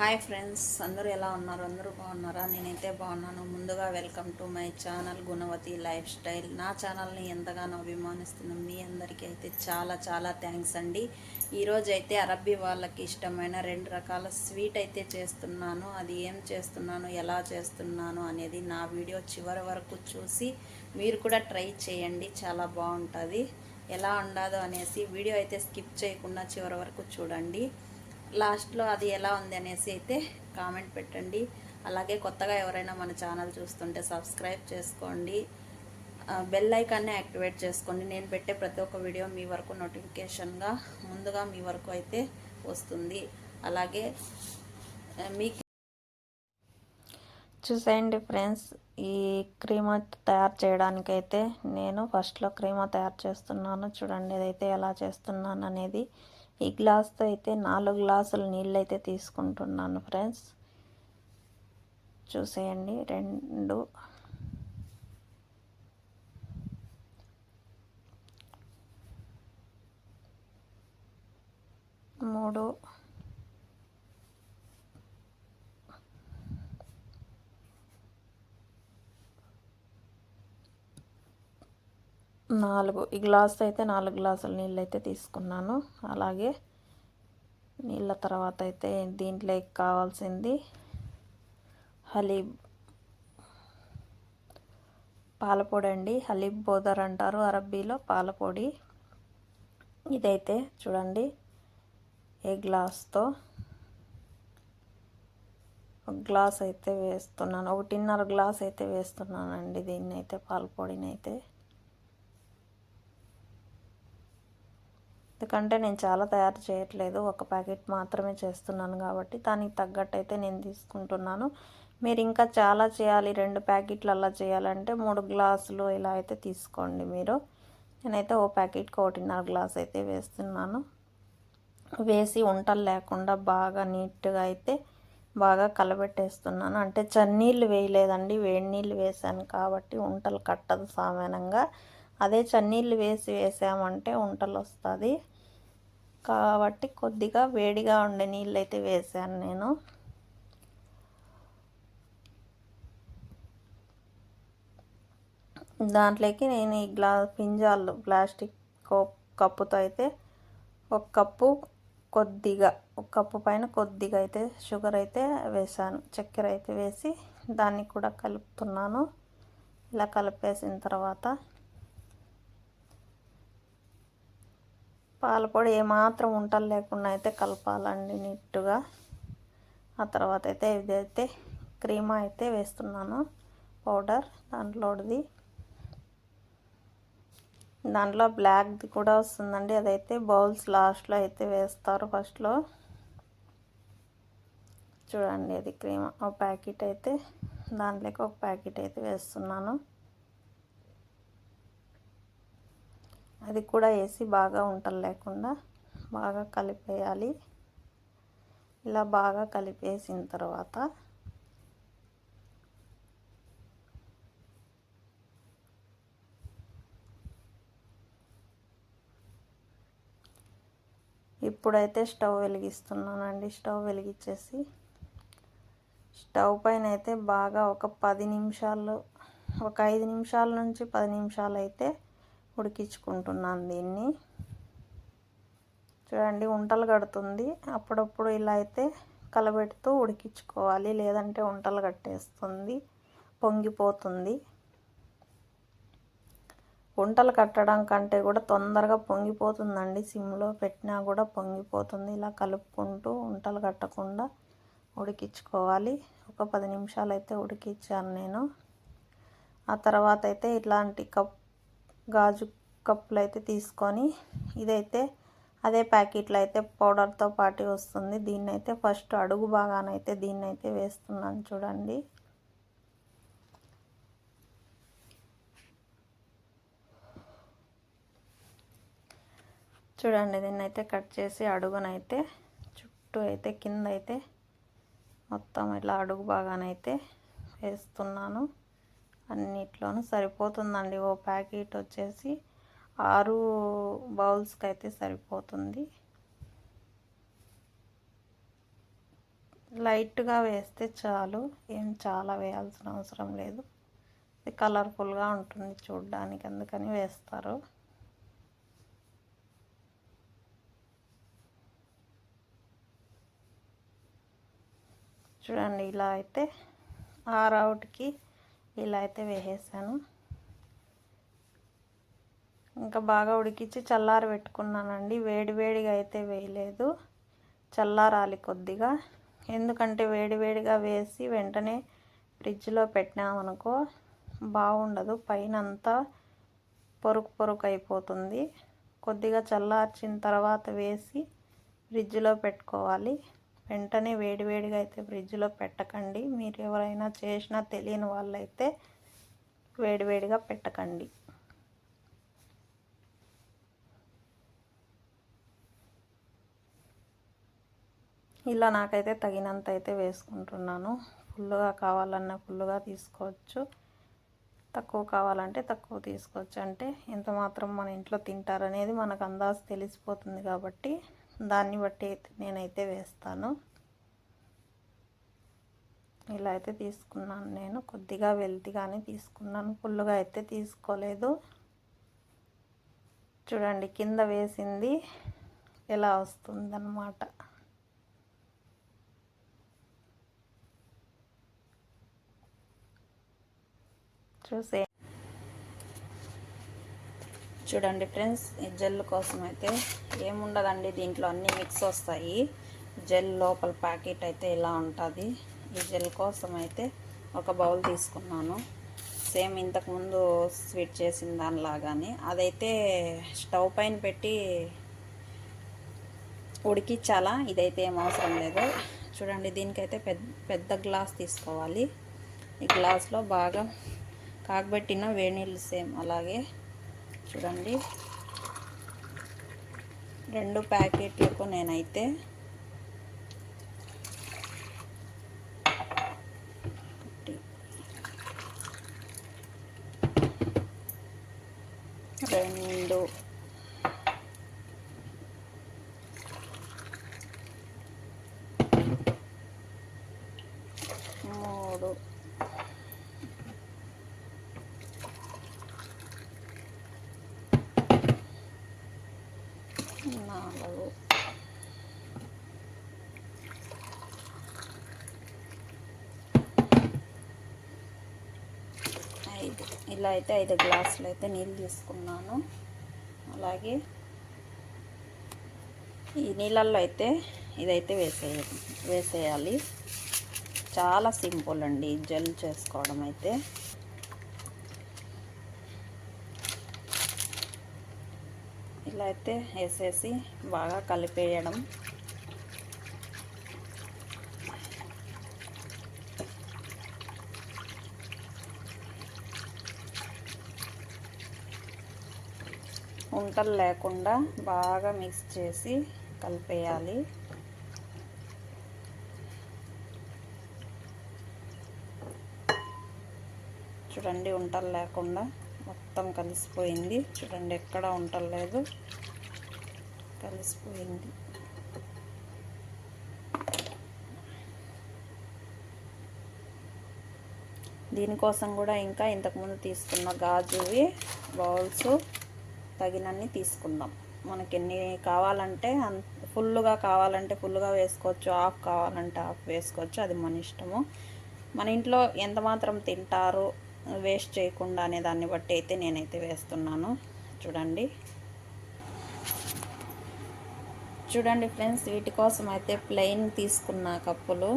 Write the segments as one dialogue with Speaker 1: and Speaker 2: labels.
Speaker 1: Hi friends అందరూ ఎలా ఉన్నారు? అందరూ బాగున్నారా? నేనైతే బాగున్నాను. ముందుగా welcome to my channel Gunavathi life style. నా ఛానల్ని ఎంతగానో అభిమానిస్తున్న మీ అందరికీ అయితే చాలా చాలా థ్యాంక్స్ అండి. ఈరోజు అయితే అరబ్బీ వాళ్ళకి ఇష్టమైన రెండు రకాల స్వీట్ అయితే చేస్తున్నాను. అది ఏం చేస్తున్నాను ఎలా చేస్తున్నాను అనేది నా వీడియో చివరి వరకు చూసి మీరు కూడా ట్రై చేయండి. చాలా బాగుంటుంది. ఎలా ఉండాదో అనేసి వీడియో అయితే స్కిప్ చేయకుండా చివరి వరకు చూడండి. లాస్ట్లో అది ఎలా ఉంది అనేసి అయితే కామెంట్ పెట్టండి. అలాగే కొత్తగా ఎవరైనా మన ఛానల్ చూస్తుంటే సబ్స్క్రైబ్ చేసుకోండి. బెల్ ఐకాన్ని యాక్టివేట్ చేసుకోండి. నేను పెట్టే ప్రతి ఒక్క వీడియో మీ వరకు నోటిఫికేషన్గా ముందుగా మీ వరకు అయితే వస్తుంది. అలాగే మీకు చూసేయండి ఫ్రెండ్స్ ఈ క్రీమ్ తయారు చేయడానికైతే నేను ఫస్ట్లో క్రీమ్ తయారు చేస్తున్నాను. చూడండి ఇదైతే ఎలా చేస్తున్నాను అనేది. ఈ గ్లాస్తో అయితే నాలుగు గ్లాసులు నీళ్ళు అయితే తీసుకుంటున్నాను ఫ్రెండ్స్. చూసేయండి. రెండు. మూడు. నాలుగు. ఈ గ్లాస్ అయితే నాలుగు గ్లాసులు నీళ్ళు అయితే తీసుకున్నాను. అలాగే నీళ్ళ తర్వాత అయితే దీంట్లోకి కావాల్సింది హలీబ్ పాలపొడి అండి. హలీబ్ బోదర్ అంటారు అరబ్బీలో పాలపొడి. ఇదైతే చూడండి ఏ గ్లాస్తో? ఒక గ్లాస్ అయితే వేస్తున్నాను. ఒకటిన్నర గ్లాస్ అయితే వేస్తున్నానండి దీన్ని అయితే పాలపొడిని అయితే ఎందుకంటే నేను చాలా తయారు చేయట్లేదు. ఒక ప్యాకెట్ మాత్రమే చేస్తున్నాను కాబట్టి దానికి తగ్గట్టు అయితే నేను తీసుకుంటున్నాను. మీరు ఇంకా చాలా చేయాలి. రెండు ప్యాకెట్లు అలా చేయాలంటే మూడు గ్లాసులు ఇలా అయితే తీసుకోండి మీరు. నేనైతే ఓ ప్యాకెట్కి ఒకటిన్నర గ్లాస్ అయితే వేస్తున్నాను. వేసి వంటలు లేకుండా బాగా నీట్గా అయితే బాగా కలబెట్టేస్తున్నాను. అంటే చన్నీళ్ళు వేయలేదండి. వేడి నీళ్ళు వేసాను కాబట్టి వంటలు కట్టదు సామాన్యంగా. అదే చన్నీళ్ళు వేసి వేసామంటే వంటలు వస్తుంది. కాబట్టి కొద్దిగా వేడిగా ఉండే నీళ్ళు అయితే వేసాను నేను. దాంట్లోకి నేను ఈ గ్లా పింజాలు ప్లాస్టిక్ కప్పుతో అయితే ఒక కప్పు కొద్దిగా ఒక కప్పు పైన కొద్దిగా అయితే షుగర్ అయితే వేసాను. చక్కెర అయితే వేసి దాన్ని కూడా కలుపుతున్నాను. ఇలా కలిపేసిన తర్వాత పాలపొడి ఏమాత్రం ఉంటలు లేకుండా అయితే కలపాలండి నీట్గా. ఆ తర్వాత అయితే ఇదైతే క్రీమ్ అయితే వేస్తున్నాను పౌడర్ దాంట్లోది. దాంట్లో బ్లాక్ది కూడా వస్తుందండి అదైతే బౌల్స్ లాస్ట్లో అయితే వేస్తారు ఫస్ట్లో. చూడండి అది క్రీమ్ ఒక ప్యాకెట్ అయితే దాంట్లోకి ఒక ప్యాకెట్ అయితే వేస్తున్నాను. అది కూడా వేసి బాగా ఉంటలు లేకుండా బాగా కలిపేయాలి. ఇలా బాగా కలిపేసిన తర్వాత ఇప్పుడైతే స్టవ్ వెలిగిస్తున్నానండి. స్టవ్ వెలిగించేసి స్టవ్ పైన అయితే బాగా ఒక పది నిమిషాలు ఒక ఐదు నిమిషాల నుంచి పది నిమిషాలు అయితే ఉడికించుకుంటున్నాను దీన్ని. చూడండి ఉంటలు కడుతుంది. అప్పుడప్పుడు ఇలా అయితే కలబెడుతూ ఉడికించుకోవాలి. లేదంటే ఉంటలు కట్టేస్తుంది పొంగిపోతుంది. వంటలు కట్టడం కంటే కూడా తొందరగా పొంగిపోతుందండి. సిమ్లో పెట్టినా కూడా పొంగిపోతుంది. ఇలా కలుపుకుంటూ వంటలు కట్టకుండా ఉడికించుకోవాలి. ఒక పది నిమిషాలు అయితే ఉడికించాను నేను. ఆ తర్వాత అయితే ఇట్లాంటి కప్ గాజు కప్పులు అయితే తీసుకొని ఇదైతే అదే ప్యాకెట్లో అయితే పౌడర్తో పాటు వస్తుంది. దీన్ని అయితే ఫస్ట్ అడుగు బాగానైతే దీన్ని అయితే వేస్తున్నాను చూడండి. చూడండి దీన్ని అయితే కట్ చేసి అడుగునైతే చుట్టూ అయితే కింద అయితే మొత్తం ఇలా అడుగు బాగానైతే వేస్తున్నాను. అన్నిట్లోనూ సరిపోతుందండి. ఓ ప్యాకెట్ వచ్చేసి ఆరు బౌల్స్కి అయితే సరిపోతుంది. లైట్గా వేస్తే చాలు. ఏం చాలా వేయాల్సిన అవసరం లేదు. ఇది కలర్ఫుల్గా ఉంటుంది చూడడానికి అందుకని వేస్తారు. చూడండి ఇలా అయితే ఆ రౌట్కి ఇలా అయితే వేసేసాను. ఇంకా బాగా ఉడికించి చల్లారి పెట్టుకున్నానండి. వేడివేడిగా అయితే వేయలేదు. చల్లారాలి కొద్దిగా. ఎందుకంటే వేడివేడిగా వేసి వెంటనే ఫ్రిడ్జ్లో పెట్టినామనుకో బాగుండదు. పైన అంతా పొరుకు పొరుకు అయిపోతుంది. కొద్దిగా చల్లార్చిన తర్వాత వేసి ఫ్రిడ్జ్లో పెట్టుకోవాలి. వెంటనే వేడివేడిగా అయితే ఫ్రిడ్జ్లో పెట్టకండి. మీరు ఎవరైనా చేసినా తెలియని వాళ్ళైతే వేడివేడిగా పెట్టకండి. ఇలా నాకైతే తగినంత అయితే వేసుకుంటున్నాను. ఫుల్గా కావాలన్నా ఫుల్గా తీసుకోవచ్చు. తక్కువ కావాలంటే తక్కువ తీసుకోవచ్చు. అంటే ఎంత మాత్రం మన ఇంట్లో తింటారనేది మనకు అందాజు తెలిసిపోతుంది కాబట్టి దాన్ని బట్టి అయితే నేనైతే వేస్తాను. ఇలా అయితే తీసుకున్నాను నేను. కొద్దిగా వెల్తిగానే తీసుకున్నాను. ఫుల్గా అయితే తీసుకోలేదు. చూడండి కింద వేసింది ఎలా వస్తుందన్నమాట. చూసే చూడండి ఫ్రెండ్స్ ఈ జెల్ కోసం అయితే ఏముండదండి దీంట్లో అన్నీ మిక్స్ వస్తాయి. జెల్ లోపల ప్యాకెట్ అయితే ఇలా ఉంటుంది. ఈ జెల్ కోసం అయితే ఒక బౌల్ తీసుకున్నాను. సేమ్ ఇంతకుముందు స్వీట్ చేసిన దానిలాగానే. అదైతే స్టవ్ పైన పెట్టి ఉడికించాలా? ఇదైతే ఏం అవసరం లేదు. చూడండి దీనికైతే పెద్ద పెద్ద గ్లాస్ తీసుకోవాలి. ఈ గ్లాస్లో బాగా కాగబెట్టిన వేడి నీళ్ళు సేమ్ అలాగే చూడండి. రెండు ప్యాకెట్లకు నేనైతే రెండు మూడు నాలుగు ఐదు. ఇలా అయితే ఐదు గ్లాసులు అయితే నీళ్ళు తీసుకున్నాను. అలాగే ఈ నీళ్ళల్లో అయితే ఇదైతే వేసే వేసేయాలి. చాలా సింపుల్ అండి. జెల్ చేసుకోవడం అయితే. ఇలా అయితే వేసేసి బాగా కలిపేయడం. ఉంటలు లేకుండా బాగా మిక్స్ చేసి కలిపేయాలి. చూడండి ఉంటలు లేకుండా మొత్తం కలిసిపోయింది. చూడండి ఎక్కడ ఉండలేదు కలిసిపోయింది. దీనికోసం కూడా ఇంకా ఇంతకుముందు తీసుకున్న గాజువి బౌల్స్ తగినన్ని తీసుకుందాం. మనకి ఎన్ని కావాలంటే ఫుల్గా కావాలంటే ఫుల్గా వేసుకోవచ్చు ఆఫ్ కావాలంటే ఆఫ్ వేసుకోవచ్చు అది మన ఇష్టము. మన ఇంట్లో ఎంత మాత్రం తింటారు వేస్ట్ చేయకుండా అనే దాన్ని బట్టి అయితే నేనైతే వేస్తున్నాను. చూడండి. చూడండి ఫ్రెండ్స్ వీటి కోసం అయితే ప్లెయిన్ తీసుకున్న కప్పులు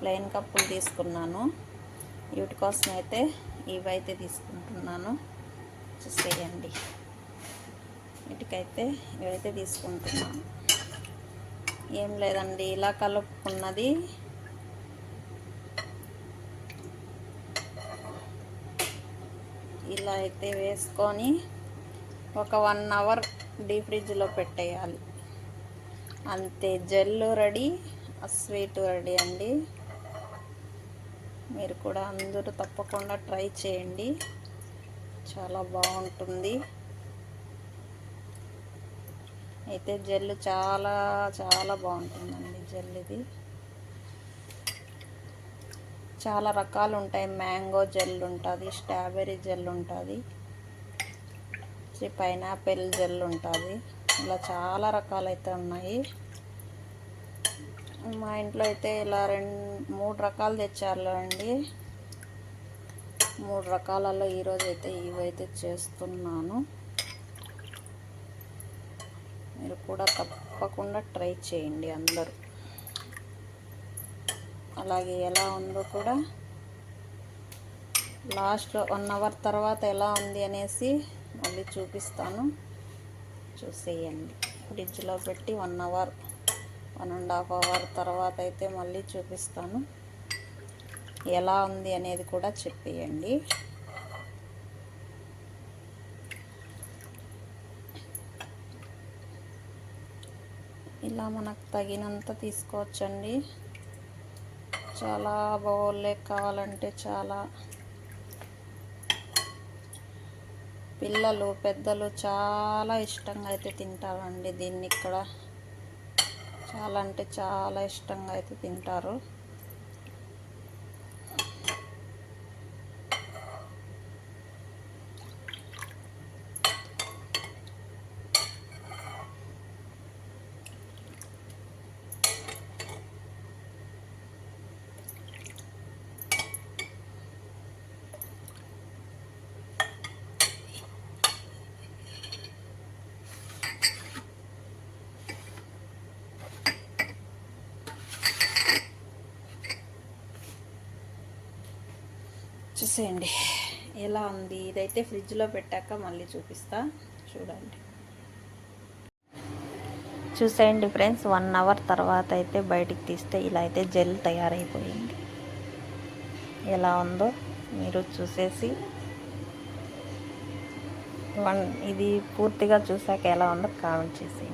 Speaker 1: ప్లెయిన్ కప్పులు తీసుకున్నాను. వీటి కోసం అయితే ఇవైతే తీసుకుంటున్నాను. చూసేయండి. వీటికైతే ఇవైతే తీసుకుంటున్నాను. ఏం లేదండి ఇలా కలుపుకున్నది ఇలా అయితే వేసుకొని ఒక వన్ అవర్ డీప్ ఫ్రిడ్జ్లో పెట్టేయాలి. అంతే జెల్లు రెడీ స్వీట్ రెడీ అండి. మీరు కూడా అందరూ తప్పకుండా ట్రై చేయండి. చాలా బాగుంటుంది. అయితే జెల్ చాలా చాలా బాగుంటుందండి జెల్ ఇది. చాలా రకాలు ఉంటాయి మ్యాంగో జెల్ ఉంటుంది స్ట్రాబెర్రీ జెల్ ఉంటుంది పైనాపిల్ జెల్ ఉంటుంది ఇలా చాలా రకాలు అయితే ఉన్నాయి. మా ఇంట్లో అయితే ఇలా రెండు మూడు రకాలు తెచ్చారులేండి. మూడు రకాలలో ఈరోజు అయితే ఇవైతే చేస్తున్నాను. మీరు కూడా తప్పకుండా ట్రై చేయండి అందరూ. అలాగే ఎలా ఉందో కూడా లాస్ట్లో వన్ అవర్ తర్వాత ఎలా ఉంది అనేసి మళ్ళీ చూపిస్తాను. చూసేయండి. ఫ్రిడ్జ్లో పెట్టి one hour one and half hour తర్వాత అయితే మళ్ళీ చూపిస్తాను. ఎలా ఉంది అనేది కూడా చెప్పేయండి. ఇలా మనకు తగినంత తీసుకోవచ్చండి. చాలా బౌల్లే కావాలంటే చాలా. పిల్లలు పెద్దలు చాలా ఇష్టంగా అయితే తింటారండి దీన్ని ఇక్కడ. చాలా అంటే చాలా ఇష్టంగా అయితే తింటారు. చూసేయండి. ఎలా ఉంది? ఇదైతే ఫ్రిడ్జ్లో పెట్టాక మళ్ళీ చూపిస్తా. చూడండి. చూసేయండి ఫ్రెండ్స్ వన్ అవర్ తర్వాత అయితే బయటికి తీస్తే ఇలా అయితే జెల్ తయారైపోయింది. ఎలా ఉందో మీరు చూసేసి. వన్ ఇది పూర్తిగా చూసాక ఎలా ఉందో కామెంట్ చేసేయండి.